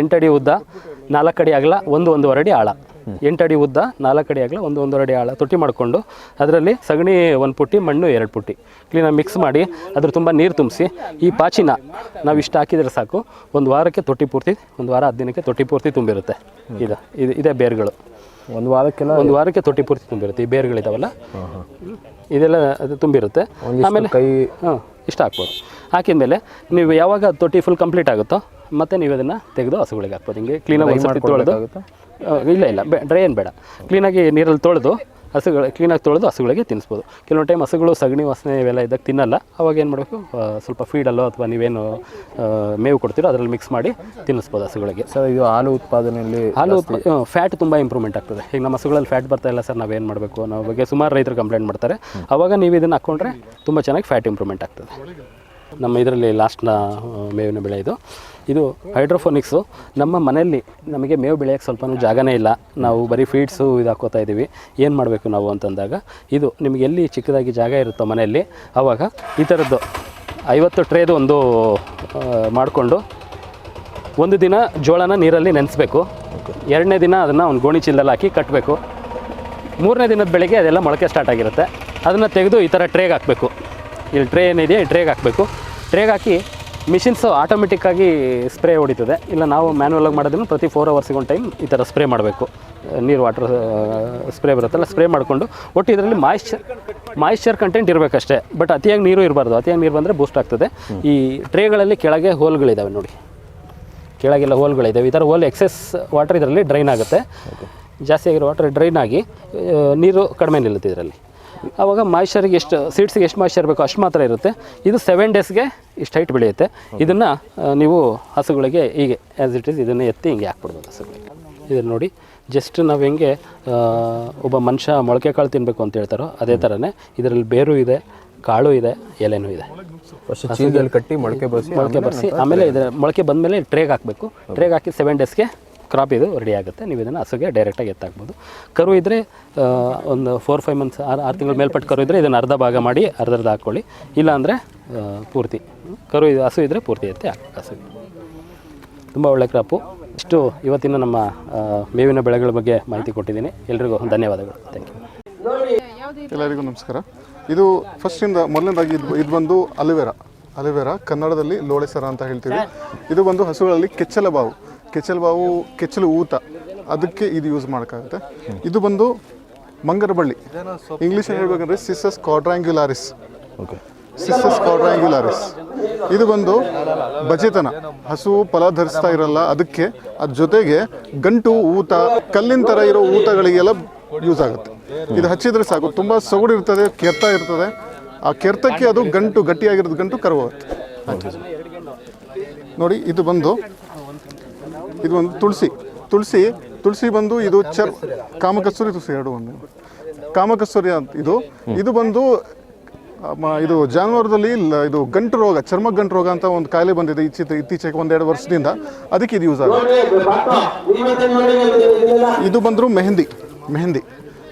ಎಂಟಡಿ ಉದ್ದ ನಾಲ್ಕು ಅಡಿ ಅಗಲ, ಒಂದು ಒಂದೂವರೆ ಅಡಿ ಆಳ. ಎಂಟಡಿ ಉದ್ದ ನಾಲ್ಕು ಅಡಿ ಅಗಲ ಒಂದು ಒಂದೂವರೆ ಅಡಿ ಆಳ ತೊಟ್ಟಿ ಮಾಡಿಕೊಂಡು ಅದರಲ್ಲಿ ಸಗಣಿ ಒಂದು ಪುಟ್ಟಿ ಮಣ್ಣು ಎರಡು ಪುಟ್ಟಿ. ಕ್ಲೀನಾಗಿ ಮಿಕ್ಸ್ ಮಾಡಿ ಅದ್ರ ತುಂಬ ನೀರು ತುಂಬಿಸಿ ಈ ಪಾಚಿನ ನಾವು ಇಷ್ಟು ಹಾಕಿದರೆ ಸಾಕು. ಒಂದು ವಾರಕ್ಕೆ ತೊಟ್ಟಿ ಪೂರ್ತಿ ಒಂದು ವಾರ ಹತ್ತು ದಿನಕ್ಕೆ ತೊಟ್ಟಿ ಪೂರ್ತಿ ತುಂಬಿರುತ್ತೆ. ಇದು ಇದು ಇದೇ ಬೇರುಗಳು. ಒಂದು ವಾರಕ್ಕೆಲ್ಲ ಒಂದು ವಾರಕ್ಕೆ ತೊಟ್ಟಿ ಪೂರ್ತಿ ತುಂಬಿರುತ್ತೆ. ಈ ಬೇರುಗಳಿದಾವಲ್ಲ ಇದೆಲ್ಲ ಅದು ತುಂಬಿರುತ್ತೆ. ಆಮೇಲೆ ಕೈ ಹಾಂ ಇಷ್ಟ ಹಾಕ್ಬೋದು. ಹಾಕಿದ್ಮೇಲೆ ನೀವು ಯಾವಾಗ ತೊಟ್ಟಿ ಫುಲ್ ಕಂಪ್ಲೀಟ್ ಆಗುತ್ತೋ ಮತ್ತೆ ನೀವು ಅದನ್ನು ತೆಗೆದು ಹಸುಗಳಿಗೆ ಹಾಕ್ಬೋದು. ಹಿಂಗೆ ಕ್ಲೀನಾಗಿ ಒಂದು ಸರ್ತಿ ತೊಳೆದು ಇಲ್ಲ ಇಲ್ಲ ಬೆ ಡ್ರೈ ಏನು ಬೇಡ. ಕ್ಲೀನಾಗಿ ನೀರಲ್ಲಿ ತೊಳೆದು ಹಸುಗಳು ಕ್ಲೀನಾಗಿ ತೊಳೆದು ಹಸುಗಳಿಗೆ ತಿನ್ನಿಸ್ಬೋದು. ಕೆಲವೊಂದು ಟೈಮ್ ಹಸುಗಳು ಸಗಣಿ ವಾಸನೆ ಇವೆಲ್ಲ ಇದ್ದಾಗ ತಿನ್ನಲ್ಲ. ಅವಾಗ ಏನು ಮಾಡಬೇಕು? ಸ್ವಲ್ಪ ಫೀಡಲ್ಲೋ ಅಥವಾ ನೀವೇನು ಮೇವು ಕೊಡ್ತೀರೋ ಅದರಲ್ಲಿ ಮಿಕ್ಸ್ ಮಾಡಿ ತಿನ್ನಿಸ್ಬೋದು ಹಸುಗಳಿಗೆ. ಸರ್ ಇದು ಹಾಲು ಉತ್ಪಾದನೆಯಲ್ಲಿ ಹಾಲು ಫ್ಯಾಟ್ ತುಂಬ ಇಂಪ್ರೂವ್ಮೆಂಟ್ ಆಗ್ತದೆ. ಈಗ ನಮ್ಮ ಹಸುಗಳಲ್ಲಿ ಫ್ಯಾಟ್ ಬರ್ತಾ ಇಲ್ಲ ಸರ್ ನಾವೇನು ಮಾಡಬೇಕು? ಅನ್ನೋ ಬಗ್ಗೆ ಸುಮಾರು ರೈತರು ಕಂಪ್ಲೇಂಟ್ ಮಾಡ್ತಾರೆ. ಅವಾಗ ನೀವು ಇದನ್ನು ಹಾಕ್ಕೊಂಡ್ರೆ ತುಂಬ ಚೆನ್ನಾಗಿ ಫ್ಯಾಟ್ ಇಂಪ್ರೂವ್ಮೆಂಟ್ ಆಗ್ತದೆ. ನಮ್ಮ ಇದರಲ್ಲಿ ಲಾಸ್ಟ್ನ ಮೇವಿನ ಬೆಳೆ ಇದು. ಇದು ಹೈಡ್ರೋಫೋನಿಕ್ಸು. ನಮ್ಮ ಮನೆಯಲ್ಲಿ ನಮಗೆ ಮೇವು ಬೆಳೆಯೋಕ್ಕೆ ಸ್ವಲ್ಪನೂ ಜಾಗನೇ ಇಲ್ಲ. ನಾವು ಬರೀ ಫೀಡ್ಸು ಇದು ಹಾಕೋತಾ ಇದ್ದೀವಿ. ಏನು ಮಾಡಬೇಕು ನಾವು ಅಂತಂದಾಗ, ಇದು ನಿಮಗೆ ಎಲ್ಲಿ ಚಿಕ್ಕದಾಗಿ ಜಾಗ ಇರುತ್ತೋ ಮನೆಯಲ್ಲಿ ಆವಾಗ ಈ ಥರದ್ದು ಐವತ್ತು ಟ್ರೇದು ಒಂದು ಮಾಡಿಕೊಂಡು ಒಂದು ದಿನ ಜೋಳನ ನೀರಲ್ಲಿ ನೆನೆಸ್ಬೇಕು. ಎರಡನೇ ದಿನ ಅದನ್ನು ಒಂದು ಗೋಣಿ ಚೀಲದಲ್ಲಿ ಹಾಕಿ ಕಟ್ಟಬೇಕು ಮೂರನೇ ದಿನದ ಬೆಳಗ್ಗೆ ಅದೆಲ್ಲ ಮೊಳಕೆ ಸ್ಟಾರ್ಟ್ ಆಗಿರುತ್ತೆ. ಅದನ್ನು ತೆಗೆದು ಈ ಥರ ಟ್ರೇಗೆ ಹಾಕಬೇಕು. ಇಲ್ಲಿ ಟ್ರೇ ಏನಿದೆ ಟ್ರೇಗೆ ಹಾಕಬೇಕು. ಟ್ರೇಗೆ ಹಾಕಿ ಮಿಷಿನ್ಸು ಆಟೋಮೆಟಿಕ್ಕಾಗಿ ಸ್ಪ್ರೇ ಹೊಡಿತದೆ. ಇಲ್ಲ ನಾವು ಮ್ಯಾನ್ಯಲಾಗಿ ಮಾಡೋದನ್ನು ಪ್ರತಿ ಫೋರ್ ಅವರ್ಸಿಗೆ ಒಂದು ಟೈಮ್ ಈ ಥರ ಸ್ಪ್ರೇ ಮಾಡಬೇಕು. ನೀರು ವಾಟರ್ ಸ್ಪ್ರೇ ಬರುತ್ತಲ್ಲ ಸ್ಪ್ರೇ ಮಾಡಿಕೊಂಡು. ಒಟ್ಟು ಇದರಲ್ಲಿ ಮಾಯಿಶ್ಚರ್ ಮಾಯಿಶ್ಚರ್ ಕಂಟೆಂಟ್ ಇರಬೇಕಷ್ಟೇ. ಬಟ್ ಅತಿಯಾಗಿ ನೀರು ಇರಬಾರ್ದು. ಅತಿಯಾಗಿ ನೀರು ಬಂದರೆ ಬೂಸ್ಟ್ ಆಗ್ತದೆ. ಈ ಟ್ರೇಗಳಲ್ಲಿ ಕೆಳಗೆ ಹೋಲ್ಗಳಿದ್ದಾವೆ ನೋಡಿ. ಕೆಳಗೆಲ್ಲ ಹೋಲ್ಗಳಿದ್ದಾವೆ ಈ ಥರ ಹೋಲ್ ಎಕ್ಸೆಸ್ ವಾಟರ್ ಇದರಲ್ಲಿ ಡ್ರೈನ್ ಆಗುತ್ತೆ. ಜಾಸ್ತಿ ಆಗಿರೋ ವಾಟರ್ ಡ್ರೈನ್ ಆಗಿ ನೀರು ಕಡಿಮೆ ನಿಲ್ಲುತ್ತೆ ಇದರಲ್ಲಿ. ಆವಾಗ ಮಾಯಿಶ್ಚರಿಗೆ ಎಷ್ಟು ಸೀಡ್ಸ್ಗೆ ಎಷ್ಟು ಮಾಯಿಶ್ಚರ್ ಬೇಕೋ ಅಷ್ಟು ಮಾತ್ರ ಇರುತ್ತೆ. ಇದು ಸೆವೆನ್ ಡೇಸ್ಗೆ ಇಷ್ಟು ಹೈಟ್ ಬೆಳೆಯುತ್ತೆ. ಇದನ್ನು ನೀವು ಹಸುಗಳಿಗೆ ಹೀಗೆ ಆ್ಯಸ್ ಇಟ್ ಈಸ್ ಇದನ್ನು ಎತ್ತಿ ಹಿಂಗೆ ಹಾಕ್ಬಿಡ್ಬೋದು ಹಸುಗಳಿಗೆ. ಇದನ್ನು ನೋಡಿ ಜಸ್ಟ್ ನಾವು ಹೆಂಗೆ ಒಬ್ಬ ಮನುಷ್ಯ ಮೊಳಕೆ ಕಾಳು ತಿನ್ನಬೇಕು ಅಂತ ಹೇಳ್ತಾರೋ ಅದೇ ಥರನೇ ಇದರಲ್ಲಿ ಬೇರು ಇದೆ ಕಾಳು ಇದೆ ಎಲೆನೂ ಇದೆ. ಕಟ್ಟಿ ಮೊಳಕೆ ಬಸಿ ಮೊಳಕೆ ಬರ್ಸಿ ಆಮೇಲೆ ಇದರ ಮೊಳಕೆ ಬಂದಮೇಲೆ ಟ್ರೇಗೆ ಹಾಕಬೇಕು. ಟ್ರೇಗೆ ಹಾಕಿ ಸೆವೆನ್ ಡೇಸ್ಗೆ ಕ್ರಾಪ್ ಇದು ರೆಡಿ ಆಗುತ್ತೆ. ನೀವು ಇದನ್ನು ಹಸುಗೆ ಡೈರೆಕ್ಟಾಗಿ ಎತ್ತಾಕ್ಬೋದು. ಕರು ಇದ್ದರೆ ಒಂದು ಫೋರ್ ಫೈವ್ ಮಂತ್ಸ್ ಆರು ಆರು ತಿಂಗಳ ಮೇಲ್ಪಟ್ಟು ಕರು ಇದ್ದರೆ ಇದನ್ನು ಅರ್ಧ ಭಾಗ ಮಾಡಿ ಅರ್ಧ ಅರ್ಧ ಹಾಕ್ಕೊಳ್ಳಿ ಇಲ್ಲಾಂದರೆ ಪೂರ್ತಿ. ಕರು ಇದು, ಹಸು ಇದ್ದರೆ ಪೂರ್ತಿ ಎತ್ತಿ ಹಸುಗೆ ತುಂಬ ಒಳ್ಳೆ ಕ್ರಾಪು. ಇಷ್ಟು ಇವತ್ತಿನ ನಮ್ಮ ಮೇವಿನ ಬೆಳೆಗಳ ಬಗ್ಗೆ ಮಾಹಿತಿ ಕೊಟ್ಟಿದ್ದೀನಿ. ಎಲ್ರಿಗೂ ಧನ್ಯವಾದಗಳು. ಥ್ಯಾಂಕ್ ಯು ಎಲ್ಲರಿಗೂ ನಮಸ್ಕಾರ. ಇದು ಫಸ್ಟಿಂದ ಮೊದಲನೇದಾಗಿ ಇದು ಇದು ಬಂದು ಅಲಿವೆರಾ. ಅಲಿವೆರಾ ಕನ್ನಡದಲ್ಲಿ ಲೋಳೆಸರ ಅಂತ ಹೇಳ್ತೀವಿ. ಇದು ಬಂದು ಹಸುಗಳಲ್ಲಿ ಕೆಚ್ಚಲ ಬಾವು ಕೆಚ್ಚಲ ಬಾವು ಕೆಚ್ಚಲು ಊತ. ಅದಕ್ಕೆ ಇದು ಯೂಸ್ ಮಾಡೋಕ್ಕಾಗುತ್ತೆ. ಇದು ಬಂದು ಮಂಗರ ಬಳ್ಳಿ ಇಂಗ್ಲೀಷ್ ಹೇಳ್ಬೇಕಂದ್ರೆ ಸಿಸಸ್ ಕ್ವಾಡ್ರಾಂಗ್ಯುಲಾರಿಸ್ ಓಕೆ ಸಿಸಸ್ ಕ್ವಾಡ್ರಾಂಗ್ಯುಲಾರಿಸ್ ಇದು ಬಂದು ಬಜೆತನ ಹಸು ಫಲ ಧರಿಸ್ತಾ ಇರಲ್ಲ. ಅದಕ್ಕೆ ಅದ್ರ ಜೊತೆಗೆ ಗಂಟು ಊತ ಕಲ್ಲಿನ ಥರ ಇರೋ ಊತಗಳಿಗೆಲ್ಲ ಯೂಸ್ ಆಗುತ್ತೆ. ಇದು ಹಚ್ಚಿದ್ರೆ ಸಾಕು. ತುಂಬ ಸೊಗಡು ಇರ್ತದೆ ಕೆರ್ತ ಇರ್ತದೆ. ಆ ಕೆರ್ತಕ್ಕೆ ಅದು ಗಂಟು ಗಟ್ಟಿಯಾಗಿರೋದು ಗಂಟು ಕರವಾಗುತ್ತೆ. ನೋಡಿ ಇದು ಬಂದು ಇದು ಒಂದು ತುಳಸಿ. ತುಳಸಿ ತುಳಸಿ ಬಂದು ಇದು ಚರ್ ಕಾಮಕಸ್ತೂರಿ ತುಳಸಿ ಎರಡು ಒಂದು. ಕಾಮಕಸ್ತೂರಿ ಅಂತ ಇದು. ಇದು ಬಂದು ಇದು ಜಾನುವಾರದಲ್ಲಿ ಇದು ಗಂಟು ರೋಗ ಚರ್ಮ ಗಂಟು ರೋಗ ಅಂತ ಒಂದು ಕಾಯಿಲೆ ಬಂದಿದೆ ಇತ್ತೀಚೆ ಇತ್ತೀಚೆಗೆ ಒಂದೆರಡು ವರ್ಷದಿಂದ. ಅದಕ್ಕೆ ಇದು ಯೂಸ್ ಆಗುತ್ತೆ ಇದು ಬಂದರೂ ಮೆಹಂದಿ ಮೆಹಂದಿ.